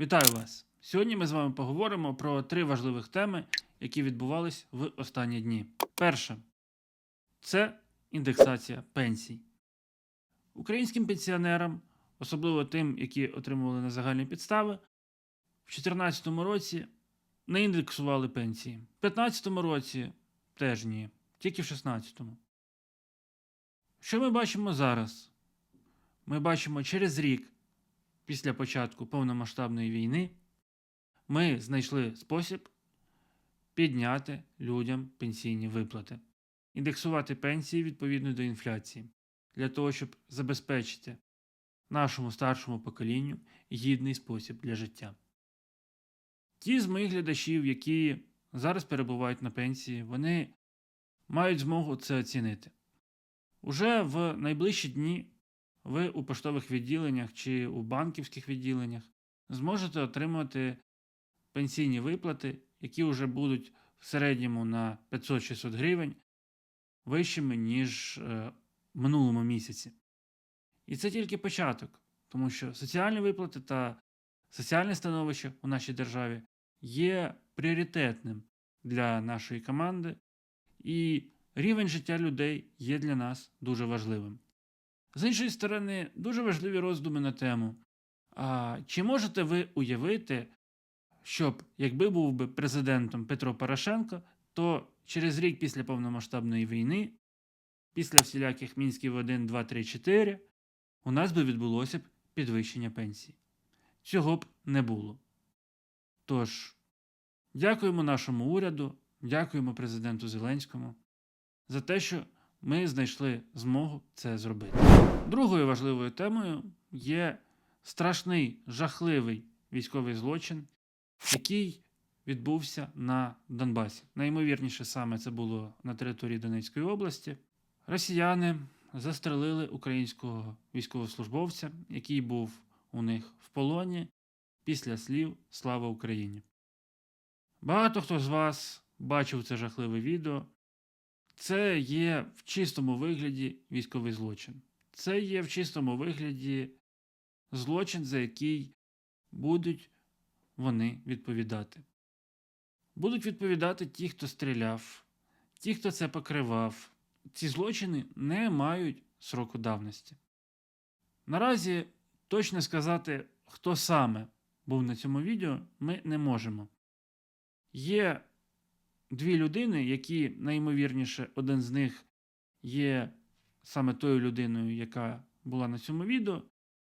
Вітаю вас! Сьогодні ми з вами поговоримо про три важливих теми, які відбувались в останні дні. Перше це індексація пенсій. Українським пенсіонерам, особливо тим, які отримували на загальні підстави, в 2014 році не індексували пенсії. В 2015 році теж ні, тільки в 2016. Що ми бачимо зараз? Ми бачимо через рік після початку повномасштабної війни ми знайшли спосіб підняти людям пенсійні виплати, індексувати пенсії відповідно до інфляції, для того, щоб забезпечити нашому старшому поколінню гідний спосіб для життя. Ті з моїх глядачів, які зараз перебувають на пенсії, вони мають змогу це оцінити. Уже в найближчі дні ви у поштових відділеннях чи у банківських відділеннях зможете отримати пенсійні виплати, які вже будуть в середньому на 500-600 гривень вищими, ніж е, в минулому місяці. І це тільки початок, тому що соціальні виплати та соціальне становище у нашій державі є пріоритетним для нашої команди, і рівень життя людей є для нас дуже важливим. З іншої сторони, дуже важливі роздуми на тему. А чи можете ви уявити, щоб якби був би президентом Петро Порошенко, то через рік після повномасштабної війни, після всіляких мінськів 1, 2, 3, 4, у нас би відбулося б підвищення пенсій. Цього б не було. Тож, дякуємо нашому уряду, дякуємо президенту Зеленському за те, що ми знайшли змогу це зробити. Другою важливою темою є страшний жахливий військовий злочин, який відбувся на Донбасі. Найімовірніше саме це було на території Донецької області. Росіяни застрелили українського військовослужбовця, який був у них в полоні після слів Слава Україні. Багато хто з вас бачив це жахливе відео. Це є в чистому вигляді військовий злочин. Це є в чистому вигляді злочин, за який будуть вони відповідати. Будуть відповідати ті, хто стріляв, ті, хто це покривав. Ці злочини не мають сроку давності. Наразі точно сказати, хто саме був на цьому відео, ми не можемо. Є дві людини, які найімовірніше, один з них є саме тою людиною, яка була на цьому відео,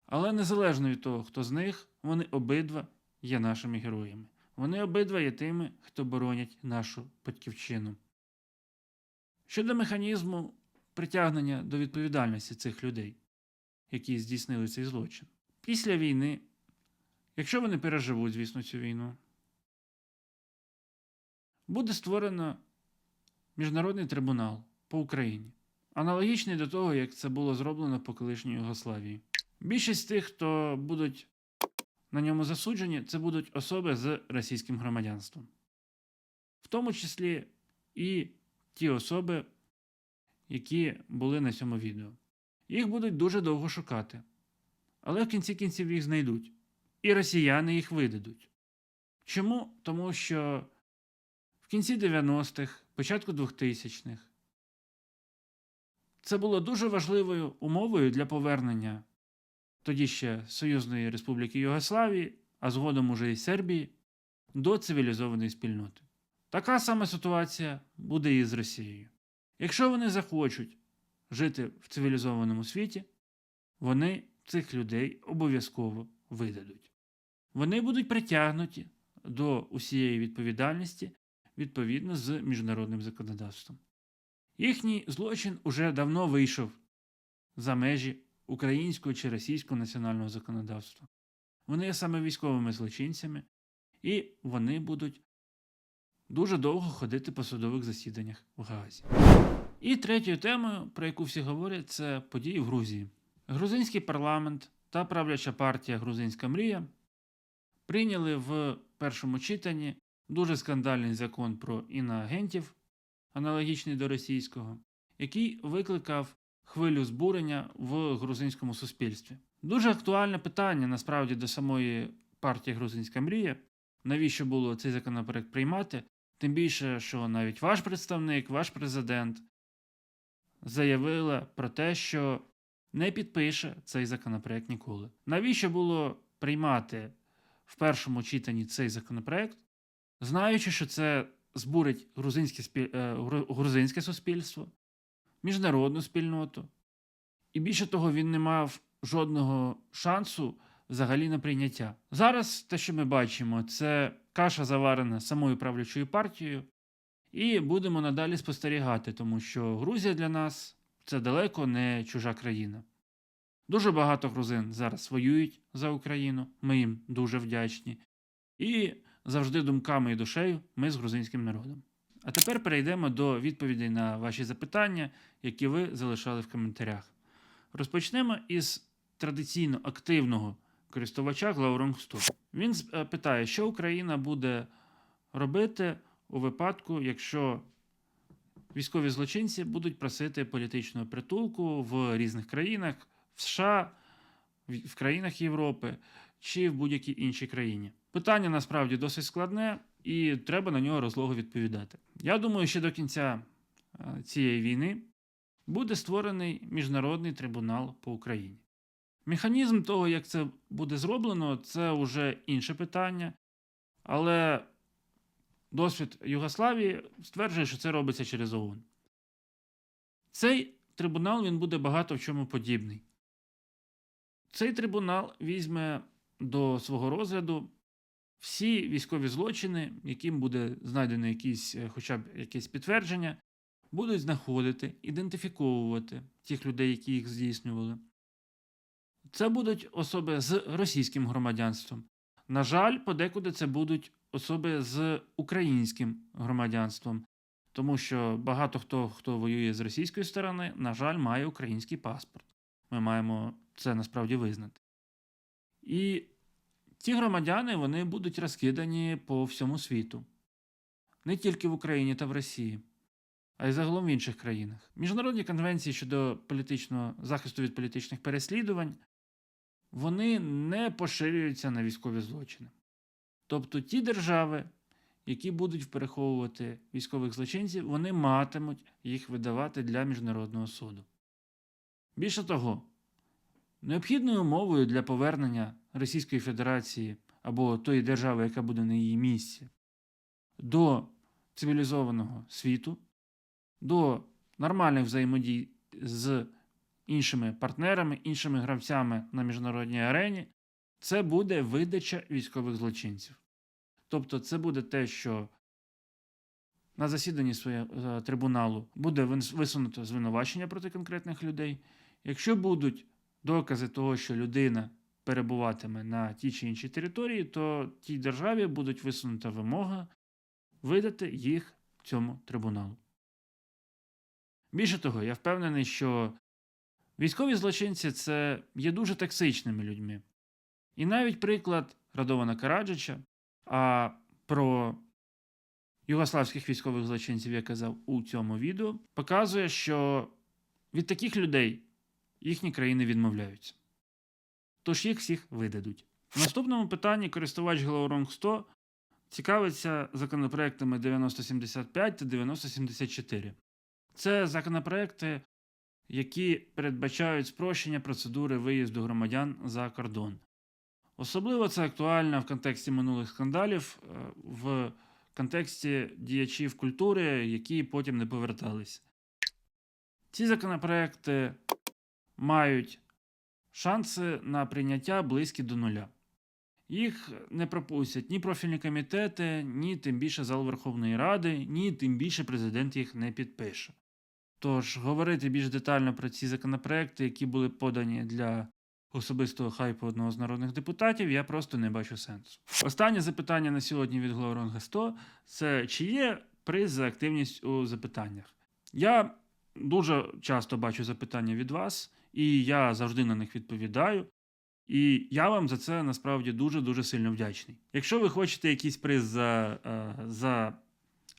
але незалежно від того, хто з них, вони обидва є нашими героями. Вони обидва є тими, хто боронять нашу батьківщину. Щодо механізму притягнення до відповідальності цих людей, які здійснили цей злочин. Після війни, якщо вони переживуть, звісно, цю війну, буде створено міжнародний трибунал по Україні, аналогічний до того, як це було зроблено по колишній Югославії. Більшість тих, хто будуть на ньому засуджені, це будуть особи з російським громадянством, в тому числі і ті особи, які були на цьому відео. Їх будуть дуже довго шукати, але в кінці кінців їх знайдуть, і росіяни їх видадуть. Чому? Тому що в кінці 90-х, початку 2000-х. Це було дуже важливою умовою для повернення тоді ще Союзної Республіки Югославії, а згодом уже і Сербії, до цивілізованої спільноти. Така сама ситуація буде і з Росією. Якщо вони захочуть жити в цивілізованому світі, вони цих людей обов'язково видадуть. Вони будуть притягнуті до усієї відповідальності відповідно з міжнародним законодавством. Їхній злочин уже давно вийшов за межі українського чи російського національного законодавства. Вони є саме військовими злочинцями, і вони будуть дуже довго ходити по судових засіданнях в Гаазі. І третьою темою, про яку всі говорять, це події в Грузії. Грузинський парламент та правляча партія Грузинська мрія прийняли в першому читанні дуже скандальний закон про іноагентів, аналогічний до російського, який викликав хвилю збурення в грузинському суспільстві. Дуже актуальне питання насправді до самої партія Грузинська мрія. Навіщо було цей законопроект приймати? Тим більше, що навіть ваш представник, ваш президент заявила про те, що не підпише цей законопроект ніколи. Навіщо було приймати в першому читанні цей законопроект, знаючи, що це збурить грузинське, е, грузинське суспільство, міжнародну спільноту. І більше того, він не мав жодного шансу взагалі на прийняття. Зараз те, що ми бачимо, це каша заварена самою правлячою партією, і будемо надалі спостерігати, тому що Грузія для нас це далеко не чужа країна. Дуже багато грузин зараз воюють за Україну, ми їм дуже вдячні. І завжди думками і душею ми з грузинським народом. А тепер перейдемо до відповідей на ваші запитання, які ви залишали в коментарях. Розпочнемо із традиційно активного користувача Глауронг 100. Він е, питає, що Україна буде робити у випадку, якщо військові злочинці будуть просити політичного притулку в різних країнах, в США, в країнах Європи чи в будь-якій іншій країні. Питання насправді досить складне, і треба на нього розлого відповідати. Я думаю, що до кінця е, цієї війни буде створений міжнародний трибунал по Україні. Механізм того, як це буде зроблено, це вже інше питання. Але досвід Югославії стверджує, що це робиться через ООН. Цей трибунал він буде багато в чому подібний. Цей трибунал візьме до свого розгляду всі військові злочини, яким буде знайдено якісь, е, хоча б якесь підтвердження, будуть знаходити, ідентифіковувати тих людей, які їх здійснювали. Це будуть особи з російським громадянством. На жаль, подекуди це будуть особи з українським громадянством, тому що багато хто, хто воює з російської сторони, на жаль, має український паспорт. Ми маємо це насправді визнати. І ті громадяни вони будуть розкидані по всьому світу, не тільки в Україні та в Росії, а й загалом в інших країнах. Міжнародні конвенції щодо політичного захисту від політичних переслідувань вони не поширюються на військові злочини. Тобто ті держави, які будуть переховувати військових злочинців, вони матимуть їх видавати для міжнародного суду. Більше того, необхідною умовою для повернення Російської Федерації або тої держави, яка буде на її місці, до цивілізованого світу, до нормальних взаємодій з іншими партнерами, іншими гравцями на міжнародній арені, це буде видача військових злочинців. Тобто, це буде те, що на засіданні своє, е, трибуналу буде висунуто звинувачення проти конкретних людей. Якщо будуть докази того, що людина перебуватиме на тій чи іншій території, то тій державі будуть висунута вимога видати їх цьому трибуналу. Більше того, я впевнений, що військові злочинці це є дуже токсичними людьми. І навіть приклад Радована Караджича, а про югославських військових злочинців я казав у цьому відео, показує, що від таких людей їхні країни відмовляються. Тож їх всіх видадуть. В наступному питанні користувач Глауронг 100 цікавиться законопроектами 9075 та 9074. Це законопроекти, які передбачають спрощення процедури виїзду громадян за кордон. Особливо це актуально в контексті минулих скандалів, е, в контексті діячів культури, які потім не повертались. Ці законопроекти мають шанси на прийняття близькі до нуля. Їх не пропустять ні профільні комітети, ні тим більше зал Верховної Ради, ні тим більше президент їх не підпише. Тож говорити більш детально про ці законопроекти, які були подані для особистого хайпу одного з народних депутатів, я просто не бачу сенсу. Останнє запитання на сьогодні від Глауронга 100 це чи є приз за активність у запитаннях? Я дуже часто бачу запитання від вас, і я завжди на них відповідаю. І я вам за це насправді дуже-дуже сильно вдячний. Якщо ви хочете якийсь приз за, е, за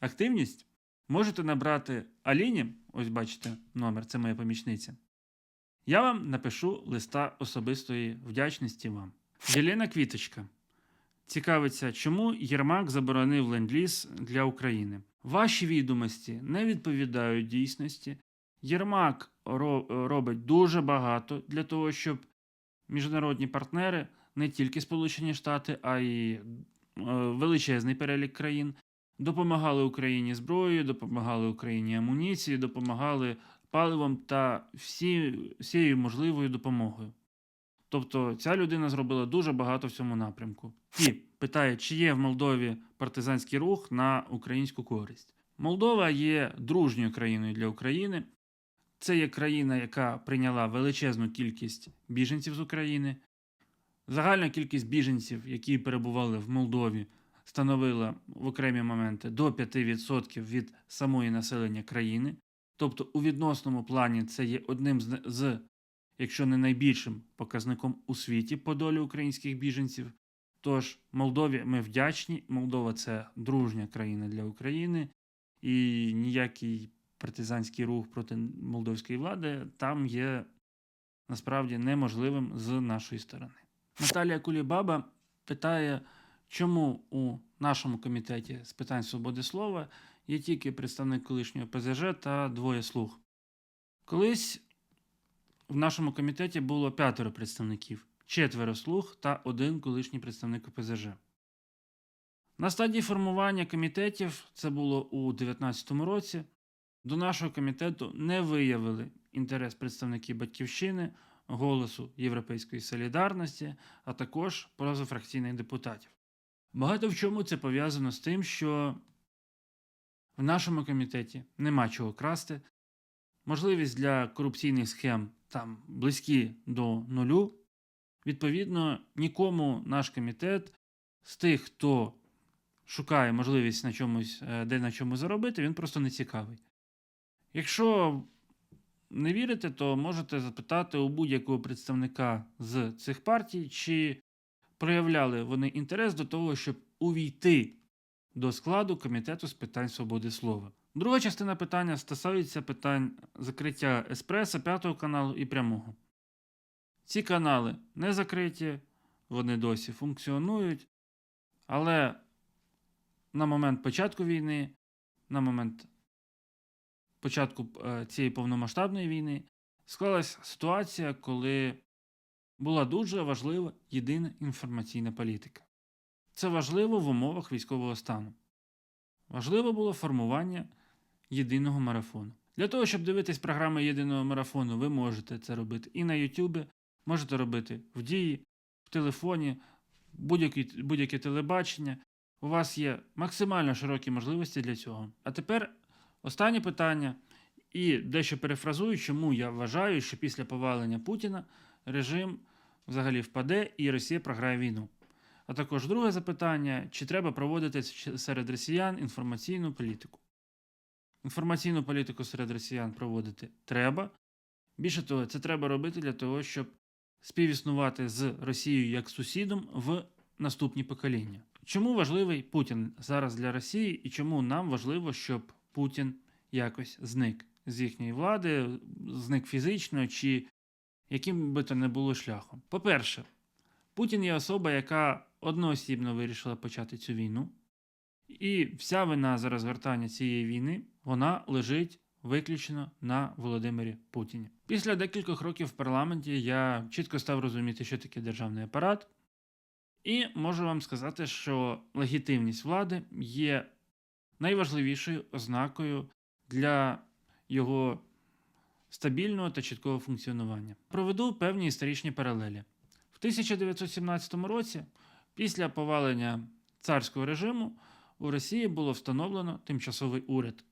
активність, можете набрати Аліні, ось бачите номер, це моя помічниця. Я вам напишу листа особистої вдячності вам. Єлена Квіточка. цікавиться, чому Єрмак заборонив ленд-ліз для України. Ваші відомості не відповідають дійсності. Єрмак робить дуже багато для того, щоб міжнародні партнери, не тільки Сполучені Штати, а й е, величезний перелік країн, допомагали Україні зброєю, допомагали Україні амуніцією, допомагали паливом та всі, всією можливою допомогою. Тобто ця людина зробила дуже багато в цьому напрямку. І питає, чи є в Молдові партизанський рух на українську користь. Молдова є дружньою країною для України. Це є країна, яка прийняла величезну кількість біженців з України. Загальна кількість біженців, які перебували в Молдові, становила в окремі моменти до 5% від самої населення країни. Тобто, у відносному плані це є одним з, якщо не найбільшим показником у світі по долі українських біженців. Тож Молдові ми вдячні. Молдова це дружня країна для України, і ніякий партизанський рух проти молдовської влади там є насправді неможливим з нашої сторони. Наталія Кулібаба питає, чому у нашому комітеті з питань свободи слова є тільки представник колишнього ПЗЖ та двоє слуг. Колись в нашому комітеті було п'ятеро представників, четверо слуг та один колишній представник ОПЗЖ. На стадії формування комітетів, це було у 2019 році, до нашого комітету не виявили інтерес представники Батьківщини, голосу Європейської солідарності, а також позафракційних депутатів. Багато в чому це пов'язано з тим, що в нашому комітеті нема чого красти, можливість для корупційних схем там близькі до нулю. Відповідно, нікому наш комітет з тих, хто шукає можливість на чомусь, е, де на чому заробити, він просто не цікавий. Якщо не вірите, то можете запитати у будь-якого представника з цих партій, чи проявляли вони інтерес до того, щоб увійти до складу Комітету з питань свободи слова. Друга частина питання стосується питань закриття Еспресо, п'ятого каналу і прямого. Ці канали не закриті, вони досі функціонують, але на момент початку війни, на момент початку е, цієї повномасштабної війни склалася ситуація, коли була дуже важлива єдина інформаційна політика. Це важливо в умовах військового стану. Важливо було формування єдиного марафону. Для того, щоб дивитись програми єдиного марафону, ви можете це робити і на YouTube, можете робити в дії, в телефоні, будь-яке будь телебачення. У вас є максимально широкі можливості для цього. А тепер останнє питання, і дещо перефразую, чому я вважаю, що після повалення Путіна режим взагалі впаде і Росія програє війну. А також друге запитання: чи треба проводити серед росіян інформаційну політику? Інформаційну політику серед росіян проводити треба. Більше того, це треба робити для того, щоб співіснувати з Росією як сусідом в наступні покоління. Чому важливий Путін зараз для Росії і чому нам важливо, щоб Путін якось зник з їхньої влади, зник фізично чи яким би то не було шляхом? По-перше, Путін є особа, яка одноосібно вирішила почати цю війну, і вся вина за розгортання цієї війни вона лежить виключно на Володимирі Путіні. Після декількох років в парламенті я чітко став розуміти, що таке державний апарат, і можу вам сказати, що легітимність влади є найважливішою ознакою для його стабільного та чіткого функціонування. Проведу певні історичні паралелі. В 1917 році, після повалення царського режиму, у Росії було встановлено тимчасовий уряд.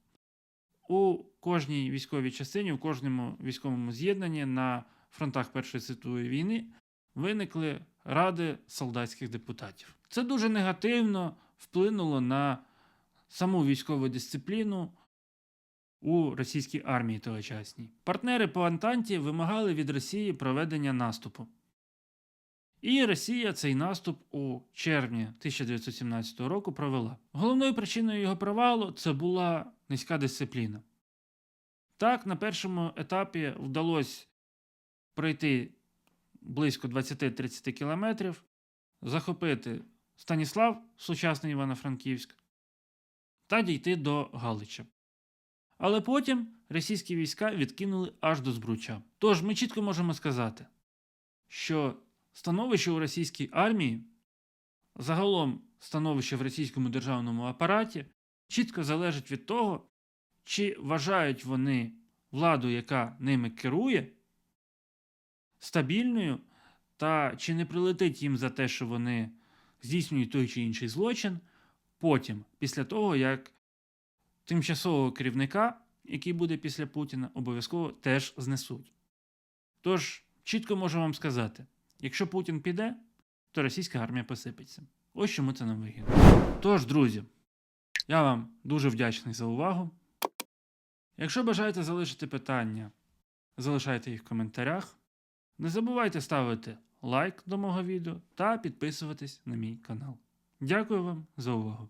У кожній військовій частині, у кожному військовому з'єднанні на фронтах Першої світової війни виникли ради солдатських депутатів. Це дуже негативно вплинуло на саму військову дисципліну у російській армії тогочасній. Партнери по Антанті вимагали від Росії проведення наступу. І Росія цей наступ у червні 1917 року провела. Головною причиною його провалу це була низька дисципліна. Так, на першому етапі вдалося пройти близько 20-30 кілометрів, захопити Станіслав, сучасний Івано-Франківськ, та дійти до Галича. Але потім російські війська відкинули аж до Збруча. Тож ми чітко можемо сказати, що становище у російській армії, загалом становище в російському державному апараті, чітко залежить від того, чи вважають вони владу, яка ними керує, стабільною, та чи не прилетить їм за те, що вони здійснюють той чи інший злочин, потім, після того, як тимчасового керівника, який буде після Путіна, обов'язково теж знесуть. Тож, чітко можу вам сказати: якщо Путін піде, то російська армія посипеться. Ось чому це нам вигідно. Тож, друзі, я вам дуже вдячний за увагу. Якщо бажаєте залишити питання, залишайте їх в коментарях. Не забувайте ставити лайк до мого відео та підписуватись на мій канал. Дякую вам за увагу!